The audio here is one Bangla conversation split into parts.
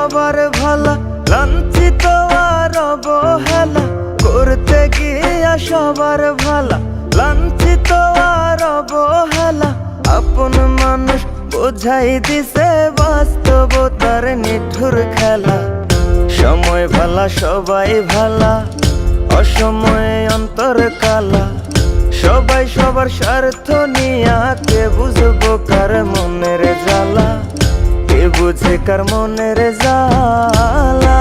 সবার ভালা, লাঞ্ছিত আর অবহেলা, করতে গিয়া সবার ভালা, লাঞ্ছিত আর অবহেলা। আপন মানুষ বোঝাই দিছে বাস্তবতার নিঠুর খেলা। সময় ভালা, সবাই ভালা, অসময়ে অন্তর কালা। সবাই সবার স্বার্থ নিয়া কে বুঝব কার মনের জ্বালা। বুঝে কার মনের জ্বালা?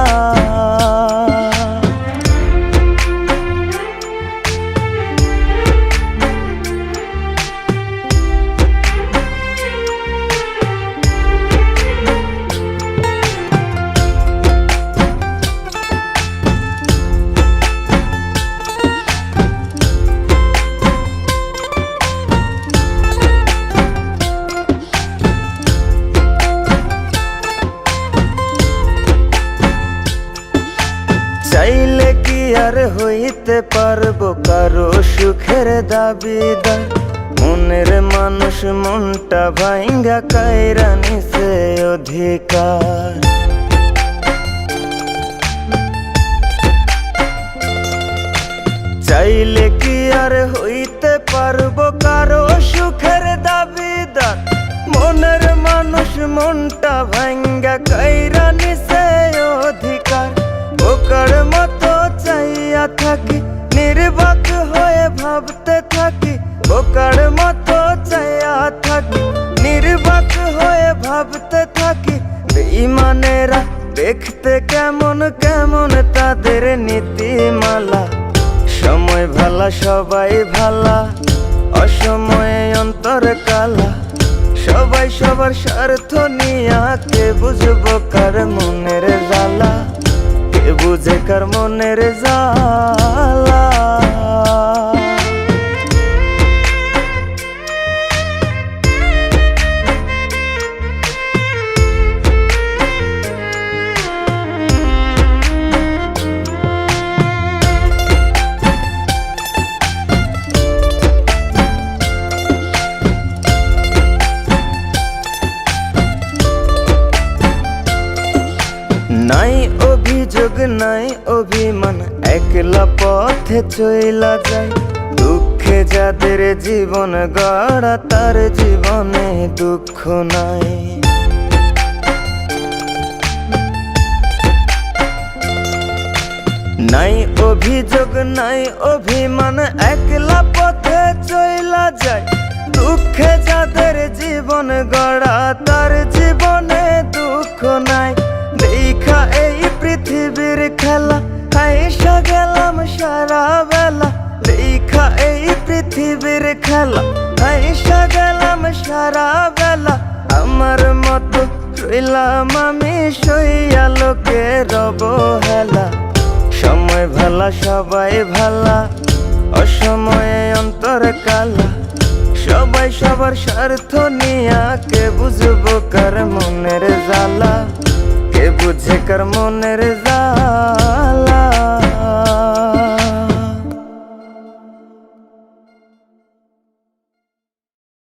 আর হইতে পারব কারও সুখের দাবিদার। মনের মানুষ মনটা ভাঙ্গা কায়রা নিছে অধিকার। চাইলে কি আর হইতে পারব কারও সুখের দাবিদার? মনের মানুষ মনটা ভাঙ্গা কাইরা নিছে চাইয়া থাকি, নির্বাক হয়ে ভাবতে থাকি, বোকার মতো চাইয়া থাকি, নির্বাক হয়ে ভাবতে থাকি ইমানেরা দেখতে কেমন কেমন তাদের নীতিমালা। সময় ভালা, সবাই ভালা, অসময়ে অন্তর কালা। সবাই সবার স্বার্থ নিয়া কে বুঝব কার মনের জ্বালা? কে বুঝে কার মনের জ্বালা? নাই অভিযোগ, নাই অভিমান। একলা পথে চইলা যায় দুঃখে যাদের জীবন গড়া, তার জীবনে দুঃখ নাই। নাই অভিযোগ, নাই অভিমান। একলা পথে চইলা যায় দুঃখে যাদের জীবন গড়া খেলা হাইসা গেলাম সারা বেলা। আমার মতো রইলাম আমি সইয়া লোকে রব হেলা। সময় ভালা, সবাই ভালা, অসময়ে অন্তর কালা। সবাই সবার স্বার্থ নিয়া কে বুঝব কার মনের জ্বালা? কে বুঝে কার মনের